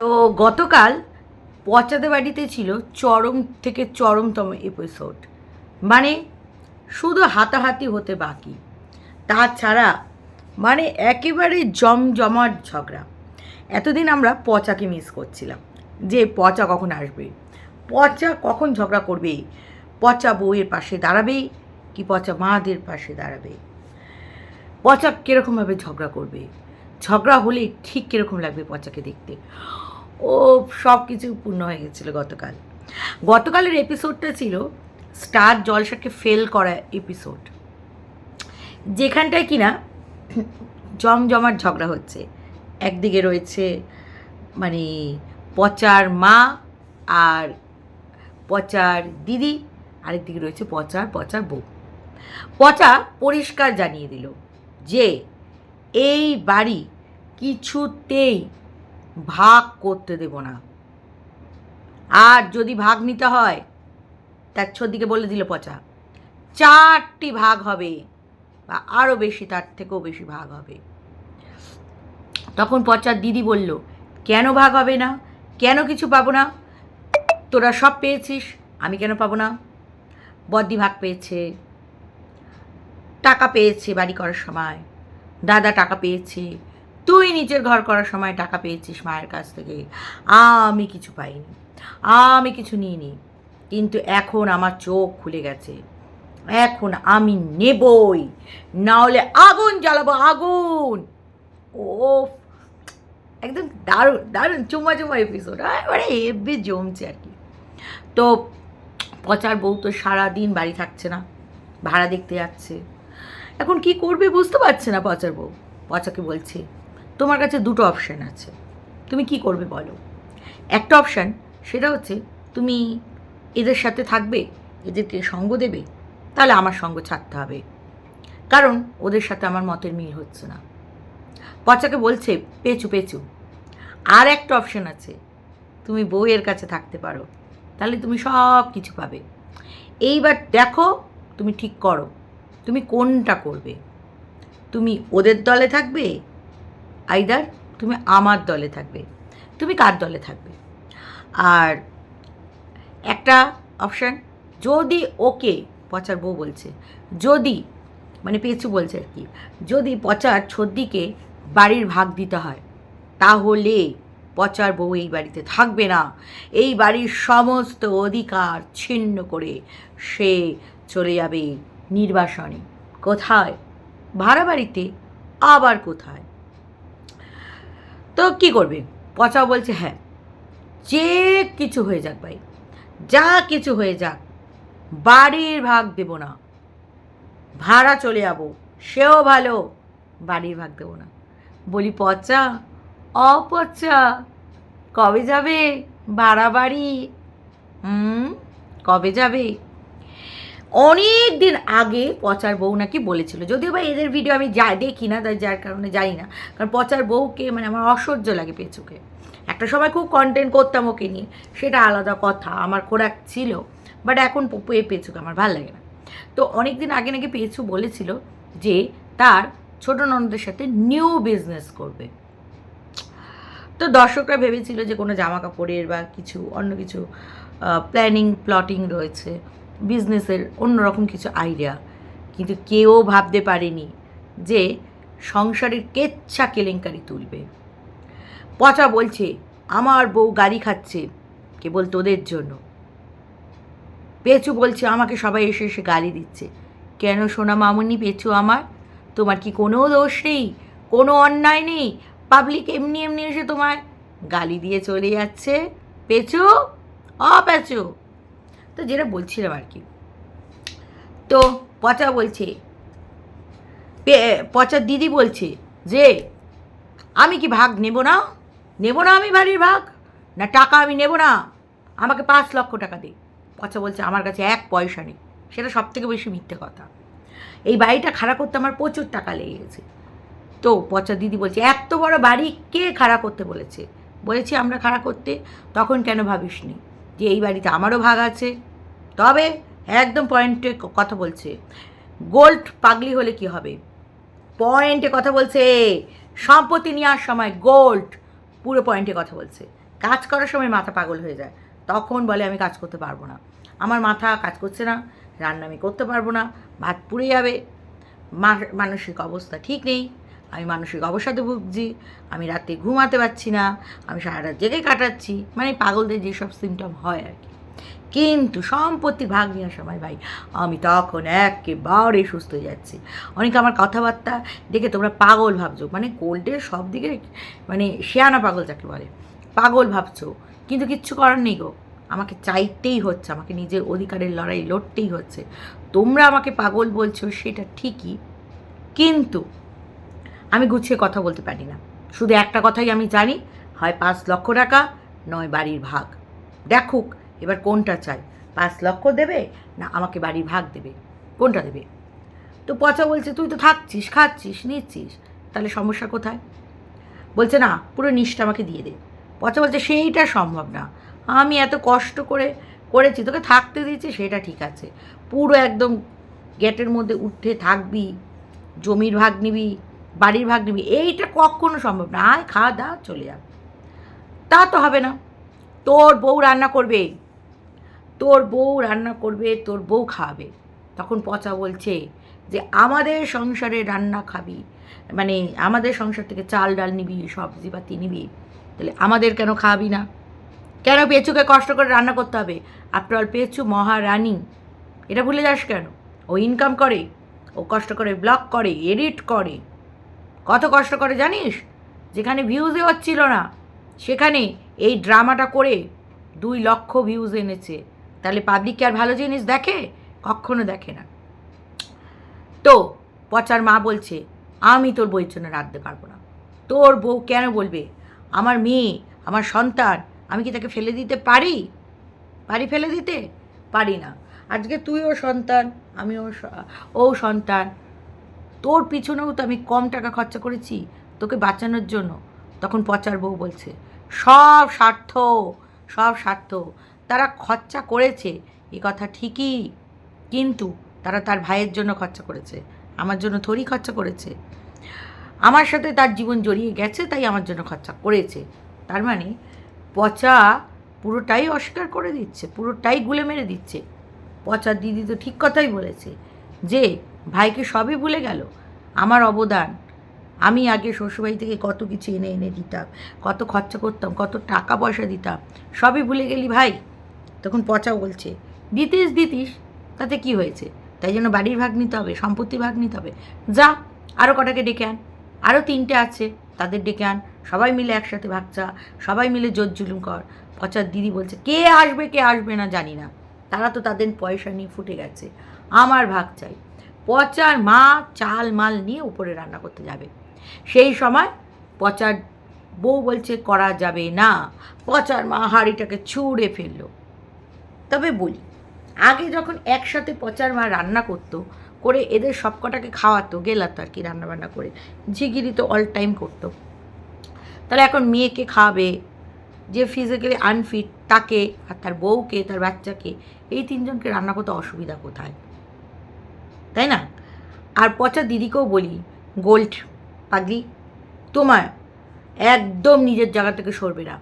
তো গতকাল পচাতে বাড়িতে ছিল চরম থেকে চরমতম এপিসোড মানে শুধু হাতাহাতি হতে বাকি। তাছাড়া মানে একেবারে জমজমাট ঝগড়া। এতদিন আমরা পচাকে মিস করছিলাম, যে পচা কখন আসবে? পচা কখন ঝগড়া করবে? পচা বউয়ের পাশে দাঁড়াবে কি পচা মাদের পাশে দাঁড়াবে? পচা কীরকমভাবে ঝগড়া করবে? ঝগড়া হলে ঠিক কীরকম লাগবে পচাকে দেখতে? ও সব কিছু পূর্ণ হয়ে গেছিল গতকাল। গতকালের এপিসোডটা ছিল স্টার জলসাকে ফেল করা এপিসোড যেখানটায় কিনা জমজমাট ঝগড়া হচ্ছে। একদিকে রয়েছে মানে পচার মা আর পচার দিদি, আরেকদিকে রয়েছে পচার পচার বউ। পচা পরিষ্কার জানিয়ে দিল যে, এই বাড়ি কিছুতেই ভাগ করতে দেব না। আর যদি ভাগ নিতে হয়, তার ছদিকে বলে দিল পচা, চারটি ভাগ হবে বা আরও বেশি, তার থেকেও বেশি ভাগ হবে। তখন পচার দিদি বলল, কেন ভাগ হবে না? কেন কিছু পাবো না? তোরা সব পেয়েছিস, আমি কেন পাবো না? বদ্দি ভাগ পেয়েছে, টাকা পেয়েছে বাড়ি করার সময়। দাদা টাকা পেয়েছে তুই নিজের ঘর করার সময় টাকা পেয়েছিস মায়ের কাছ থেকে। আমি কিছু পাইনি। আমি কিছু নিইনি। কিন্তু এখন আমার চোখ খুলে গেছে। এখন আমি নেবই। না হলে আগুন জ্বালাবো, আগুন। ও একদম দারুণ দারুণ চুমা চুমা এপিসোড এবারে এবে জমছে আর কি। তো পচার বউ তো সারাদিন বাড়ি থাকছে না, ভাড়া দেখতে যাচ্ছে। এখন কি করবে বুঝতে পারছে না পচার বউ। পচাকে বলছে তোমার কাছে দুটো অপশান আছে। তুমি কি করবে বলো? একটা অপশান সেটা হচ্ছে তুমি এদের সাথে থাকবে, এদেরকে সঙ্গ দেবে, তাহলে আমার সঙ্গ ছাড়তে হবে। কারণ ওদের সাথে আমার মতের মিল হচ্ছে না। পচাকে বলছে, পেঁচু পেঁচু। আর একটা অপশান আছে, তুমি বউয়ের কাছে থাকতে পারো, তাহলে তুমি সব কিছু পাবে। এইবার দেখো তুমি ঠিক করো, তুমি কোনটা করবে? তুমি ওদের দলে থাকবে আইদার তুমি আমার দলে থাকবে। তুমি কার দলে থাকবে? আর একটা অপশান যদি ওকে পচার বউ বলছে, যদি মানে পেঁচু বলছে আর কি, যদি পচার ছদ্দিকে বাড়ির ভাগ দিতে হয়, তাহলে পচার বউ এই বাড়িতে থাকবে না। এই বাড়ির সমস্ত অধিকার ছিন্ন করে সে চলে যাবে নির্বাসনে। কোথায়? ভাড়া বাড়িতে, আবার কোথায়? তো কি করবে? পচাও বলছে হ্যাঁ যে কিছু হয়ে যাক ভাই, যা কিছু হয়ে যাক, বাড়ির ভাগ দেব না। ভাড়া চলে যাব, সেও ভালো, বাড়ির ভাগ দেবো না। বলি, পচা, অপচা, কবে যাবে? ভাড়া বাড়ি হুম, কবে যাবে? অনেক দিন আগে পচার বউ নাকি বলেছিল। যদিও বা এদের ভিডিও আমি যা দেখি না, তাই যার কারণে জানি না। কারণ পচার বউকে মানে আমার অসহ্য লাগে পেঁচুকে। একটা সময় খুব কন্টেন্ট করতাম ওকে নিয়ে, সেটা আলাদা কথা, আমার খোরাক ছিল। বাট এখন এ পেঁচুকে আমার ভালো লাগে না। তো অনেক দিন আগে নাকি পেঁচু বলেছিল যে, তার ছোট ননদের সাথে নিউ বিজনেস করবে। তো দর্শকরা ভেবেছিল যে কোনো জামা কাপড়ের বা কিছু, অন্য কিছু প্ল্যানিং প্লটিং রয়েছে। বিজনেসের অন্যরকম কিছু আইডিয়া কিন্তু কেউ ভাবতে পারেনি যে সংসারের কেচ্ছা কেলেঙ্কারি তুলবে। পচা বলছে, আমার বউ গাড়ি খাচ্ছে কেবল তোদের জন্য। পেঁচু বলছে, আমাকে সবাই এসে এসে গালি দিচ্ছে। কেন সোনা মামুনি, পেঁচু আমার? তোমার কি কোনো দোষ নেই? কোনো অন্যায় নেই? পাবলিক এমনি এমনি এসে তোমায় গালি দিয়ে চলে যাচ্ছে? পেঁচু? অ, পেঁচু। তো যেটা বলছিলাম আর কি। তো পচা বলছে, পে- পচার দিদি বলছে যে, আমি কি ভাগ নেব না? নেব না আমি বাড়ির ভাগ? না টাকা আমি নেব না? আমাকে পাঁচ লক্ষ টাকা দে। পচা বলছে, আমার কাছে এক পয়সা নেই। সেটা সব থেকে বেশি মিথ্যে কথা। এই বাড়িটা খাড়া করতে আমার প্রচুর টাকা লেগে গেছে। তো পচা দিদি বলছে, এত বড় বাড়ি কে খাড়া করতে বলেছে? বলেছি, আমরা খাড়া করতে? তখন কেন ভাবিসনি? যে এই বাড়িতে আমারও ভাগ আছে। তবে একদম পয়েন্টে কথা বলছে। গোল্ড পাগলি হলে কি হবে? পয়েন্টে কথা বলছে, সম্পত্তি নেওয়ার সময় গোল্ড পুরো পয়েন্টে কথা বলছে। কাজ করার সময় মাথা পাগল হয়ে যায়। তখন বলে, আমি কাজ করতে পারব না। আমার মাথা কাজ করছে না, রান্না আমি করতে পারব না, ভাত পুড়ে যাবে। মানসিক অবস্থা ঠিক নেই। আমি মানসিক অবসাদে ভুগছি, আমি রাতে ঘুমাতে পারছি না, আমি সারা রাত জেগে কাটাচ্ছি। মানে পাগলদের যেসব সিমটম হয় আর কি। কিন্তু সম্পত্তির ভাগ নেওয়ার সময় ভাই, আমি তখন একেবারে সুস্থ হয়ে যাচ্ছি। অনেকে আমার কথাবার্তা দেখে তোমরা পাগল ভাবছ মানে কোল্ডের সব দিকে মানে শেয়ানা পাগল যাকে বলে, পাগল ভাবছ। কিন্তু কিচ্ছু করার নেই গো, আমাকে চাইতেই হচ্ছে, আমাকে নিজের অধিকারের লড়াই লড়তেই হচ্ছে। তোমরা আমাকে পাগল বলছো সেটা ঠিকই, কিন্তু আমি গুছিয়ে কথা বলতে পারি না। শুধু একটা কথাই আমি জানি, হয় পাঁচ লক্ষ টাকা, নয় বাড়ির ভাগ। দেখুক এবার কোনটা চাই? পাঁচ লক্ষ দেবে না আমাকে বাড়ির ভাগ দেবে? কোনটা দেবে? তো পচা বলছে, তুই তো থাকছিস, খাচ্ছিস, নিচ্ছিস, তাহলে সমস্যা কোথায়? বলছে, না, পুরো নিষ্ঠা আমাকে দিয়ে দে। পচা বলছে, সেইটা সম্ভব না। আমি এত কষ্ট করে করেছি, তোকে থাকতে দিয়েছি, সেটা ঠিক আছে। পুরো একদম গেটের মধ্যে উঠে থাকবি, জমির ভাগ নিবি, বাড়ির ভাগ নিবি, এইটা কখনো সম্ভব না। আয় খাওয়া দাওয়া চলে যা তা তো হবে না। তোর বউ রান্না করবে। তোর বউ রান্না করবে, তোর বউ খাওয়াবে তখন পচা বলছে যে, আমাদের সংসারে রান্না খাবি। মানে আমাদের সংসার থেকে চাল, ডাল নিবি সবজিপাতি নিবি। তাহলে আমাদের কেন খাওয়াবি না? কেন পেঁচুকে কষ্ট করে রান্না করতে হবে? আফটার অল পেঁচু মহারানী। এটা ভুলে যাস কেন? ও ইনকাম করে, ও কষ্ট করে ব্লগ করে এডিট করে। কত কষ্ট করে জানিস? যেখানে ভিউজে হচ্ছিল না, সেখানে এই ড্রামাটা করে দুই লক্ষ ভিউজ এনেছে। তাহলে পাবলিক কি আর ভালো জিনিস দেখে? কখনো দেখে না। তো, পচার মা বলছে, আমি তোর বইয়ের জন্য রাখতে পারব না। তোর বউ কেন বলবে? আমার মেয়ে, আমার সন্তান, আমি কি তাকে ফেলে দিতে পারি? পারি ফেলে দিতে? পারি না। আজকে তুইও সন্তান আমিও ও সন্তান, তোর পিছনেও তো আমি কম টাকা খরচা করেছি তোকে বাঁচানোর জন্য। তখন পচার বউ বলছে, সব স্বার্থ সব স্বার্থ। তারা খরচা করেছে, এ কথা ঠিকই, কিন্তু তারা তার ভাইয়ের জন্য খরচা করেছে, আমার জন্য থরি খরচা করেছে। আমার সাথে তার জীবন জড়িয়ে গেছে, তাই আমার জন্য খরচা করেছে। তার মানে পচা পুরোটাই অস্বীকার করে দিচ্ছে, পুরোটাই গুলে মেরে দিচ্ছে। পচা দিদি তো ঠিক কথাই বলেছে যে, ভাইকে সবই ভুলে গেল, আমার অবদান। আমি আগে শ্বশুরবাড়ি থেকে কত কিছু এনে এনে দিতাম, কত খরচা করতাম, কত টাকা পয়সা দিতাম, সবই ভুলে গেলি ভাই। তখন পচা বলছে, দিতিস দিতিস, তাতে কি হয়েছে? তাই জন্য বাড়ির ভাগ নিতে হবে, সম্পত্তির ভাগ নিতে হবে। যা আরও কটাকে ডেকে আন আরও তিনটে আছে, তাদের ডেকে আন, সবাই মিলে একসাথে ভাগ চা, সবাই মিলে জোর জুলুম কর। পচার দিদি বলছে, কে আসবে কে আসবে না জানি না, তারা তো তাদের পয়সা নিয়ে ফুটে গেছে, আমার ভাগ চাই। পচার মা চাল মাল নিয়ে উপরে রান্না করতে যাবে। সেই সময় পচার বউ বলছে, করা যাবে না। পচার মা হাঁড়িটাকে ছুঁড়ে ফেলল। তবে বলি, আগে যখন একসাথে পচার মা রান্না করতো, করে এদের সব কটাকে খাওয়াতো, গেলাতো আর কি রান্নাবান্না করে, ঝিগিরি তো অল টাইম করতো। তাহলে এখন মেয়েকে খাওয়াবে, যে ফিজিক্যালি আনফিট তাকে আর তার বউকে, তার বাচ্চাকে, এই তিনজনকে রান্না করতে অসুবিধা কোথায়? তাই না? আর পচা দিদিকেও বলি, গোল্ড, পাগলি, তোমার একদম নিজের জায়গা থেকে সরবে না,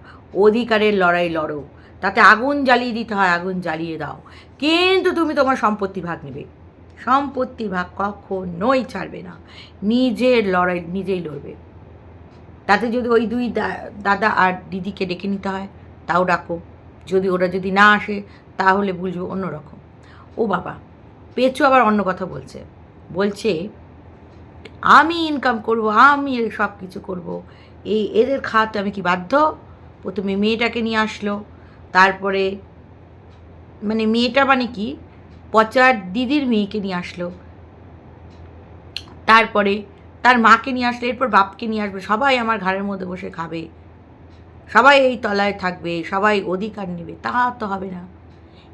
অধিকারের লড়াই লড়ো। তাতে আগুন জ্বালিয়ে দিতে হয়, আগুন জ্বালিয়ে দাও। কিন্তু তুমি তোমার সম্পত্তি ভাগ নেবে। সম্পত্তি ভাগ কখনোই ছাড়বে না। নিজের লড়াই নিজেই লড়বে। তাতে যদি ওই দুই দাদা আর দিদিকে ডেকে নিতে হয়, তাও ডাকো। যদি ওরা যদি না আসে, তাহলে বুঝব অন্যরকম। ও বাবা, পেঁচু আবার অন্য কথা বলছে। বলছে, আমি ইনকাম করব, আমি সব কিছু করব। এই এদের খাওয়াতে আমি কি বাধ্য? প্রথমে মেয়েটাকে নিয়ে আসলো। তারপরে মানে মেয়েটা মানে কি? পচার দিদির মেয়েকে নিয়ে আসলো। তারপরে তার মাকে নিয়ে আসলে, এরপর বাপকে নিয়ে আসবে। সবাই আমার ঘরের মধ্যে বসে খাবে। সবাই এই তলায় থাকবে, সবাই অধিকার নেবে। তা তো হবে না।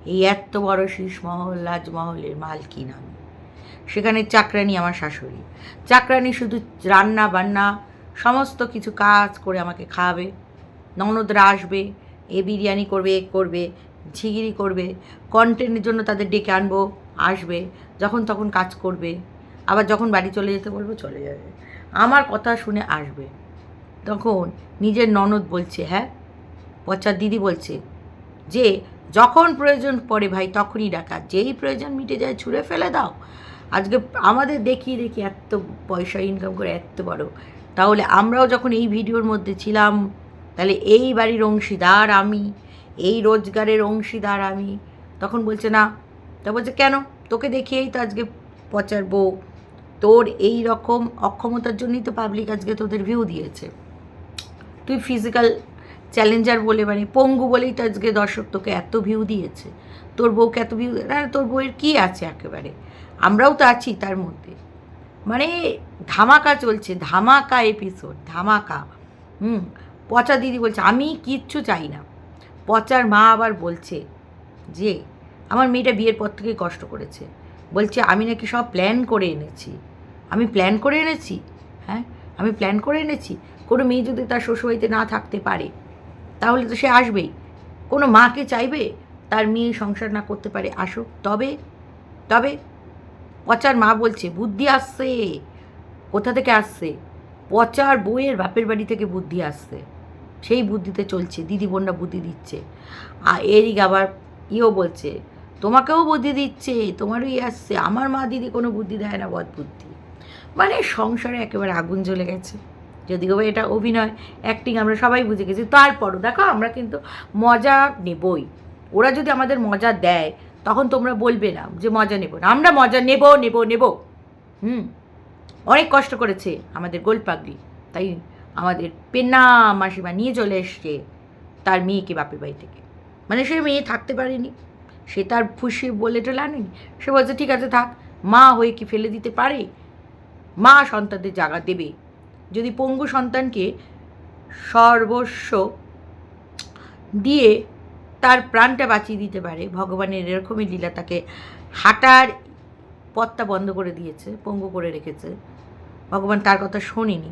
এই এত বড় শীষমহল রাজমহলের মালকিন আমি। সেখানে চাকরানি আমার শাশুড়ি। চাকরানি শুধু রান্না বান্না সমস্ত কিছু কাজ করে আমাকে খাওয়াবে। ননদরা আসবে এ বিরিয়ানি করবে, এ করবে, ঝিগিরি করবে কন্টেন্টের জন্য তাদের ডেকে আনব, আসবে, যখন তখন কাজ করবে। আবার যখন বাড়ি চলে যেতে বলব, চলে যাবে। আমার কথা শুনে আসবে। তখন নিজের ননদ বলছে হ্যাঁ? পচার দিদি বলছে, যে যখন প্রয়োজন পড়ে ভাই, তখনই ডাকা। যেই প্রয়োজন মিটে যায়, ছুঁড়ে ফেলে দাও। আজকে আমাদের দেখিয়ে দেখি এত পয়সা ইনকাম করে, এত বড়। তাহলে আমরাও যখন এই ভিডিওর মধ্যে ছিলাম তাহলে এই বাড়ির অংশীদার আমি, এই রোজগারের অংশীদার আমি। তখন বলছে, না। তা বলছে, কেন? তোকে দেখিয়েই তো আজকে পচার বউ তোর এই রকম অক্ষমতার জন্যই তো পাবলিক আজকে তোদের ভিউ দিয়েছে। তুই ফিজিক্যাল চ্যালেঞ্জার বলে মানে পঙ্গু বলেই তো আজকে দর্শক তোকে এত ভিউ দিয়েছে। তোর বউকে এত ভিউ না তোর বউয়ের কী আছে একেবারে? আমরাও তো আছি তার মধ্যে। মানে ধামাকা চলছে, ধামাকা এপিসোড ধামাকা। হুম পচা দিদি বলছে, আমি কিচ্ছু চাই না। পচার মা আবার বলছে যে, আমার মেয়েটা বিয়ের পর থেকেই কষ্ট করেছে। বলছে, আমি নাকি সব প্ল্যান করে এনেছি। আমি প্ল্যান করে এনেছি? হ্যাঁ আমি প্ল্যান করে এনেছি। কোনো মেয়ে যদি তার শ্বশুরবাড়িতে না থাকতে পারে, তাহলে তো সে আসবেই। কোনো মাকে চাইবে তার মেয়ে সংসার না করতে পারে? আসুক, তবে তবে। পচার মা বলছে, বুদ্ধি আসছে। কোথা থেকে আসছে? পচার বইয়ের বাপের বাড়ি থেকে বুদ্ধি আসছে। সেই বুদ্ধিতে চলছে, দিদি বোনরা বুদ্ধি দিচ্ছে। আর এরিক আবার ইও বলছে, তোমাকেও বুদ্ধি দিচ্ছে তোমারও ইয়ে আসছে। আমার মা দিদি কোনো বুদ্ধি দেয় না বদ বুদ্ধি। মানে সংসারে একেবারে আগুন জ্বলে গেছে। যদিও এটা অভিনয় অ্যাক্টিং আমরা সবাই বুঝে গেছি। তারপরও দেখো, আমরা কিন্তু মজা নেবই। ওরা যদি আমাদের মজা দেয়, তখন তোমরা বলবে না যে মজা নেব না। আমরা মজা নেব নেব নেব। হুম। অনেক কষ্ট করেছে আমাদের গোলপাগলি তাই আমাদের পেনা মাসিমা নিয়ে চলে এসছে তার মেয়েকে বাপের বাড়ি থেকে। মানে সে মেয়ে থাকতে পারেনি, সে তার ফুসি বলে টেলে আনেনি। সে বলছে, ঠিক আছে, থাক, মা হয়ে কি ফেলে দিতে পারে? মা সন্তানদের জাগা দেবে। যদি পঙ্গু সন্তানকে সর্বস্ব দিয়ে তার প্রাণটা বাঁচিয়ে দিতে পারে, ভগবানের এরকমই লীলা তাকে হাঁটার পথটা বন্ধ করে দিয়েছে, পঙ্গু করে রেখেছে। ভগবান তার কথা শোনেনি।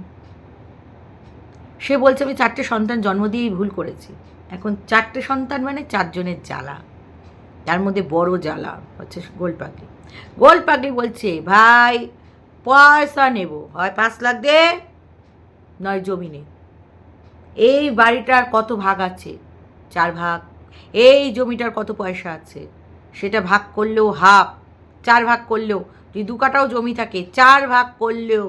সে বলছে, আমি চারটে সন্তান জন্ম দিয়েই ভুল করেছি। এখন চারটে সন্তান মানে চারজনের জ্বালা। তার মধ্যে বড় জ্বালা, হচ্ছে গোল পাগলি গোল পাগলি বলছে, ভাই, পয়সা নেব। হয় পাঁচ লাখ দে, নয় জমি নে এই বাড়িটার কত ভাগ আছে? চার ভাগ। এই জমিটার কত পয়সা আছে? সেটা ভাগ করলেও হাফ। চার ভাগ করলেও, যদি দু কাটাও জমি থাকে, চার ভাগ করলেও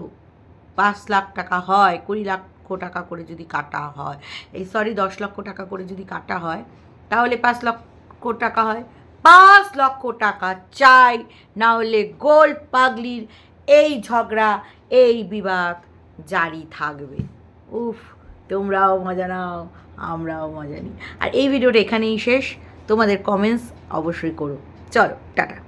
পাঁচ লাখ টাকা হয়, কুড়ি লক্ষ টাকা করে যদি কাটা হয়, এই সরি দশ লক্ষ টাকা করে যদি কাটা হয়, তাহলে পাঁচ লক্ষ টাকা হয়। পাঁচ লক্ষ টাকা চাই, না হলে গোল পাগলির এই ঝগড়া, এই বিবাদ জারি থাকবে। উফ, তোমরাও মজা নাও, আমরাও মজা নিই। আর এই ভিডিওটা এখানেই শেষ। তোমাদের কমেন্টস অবশ্যই করো। চলো, টাটা।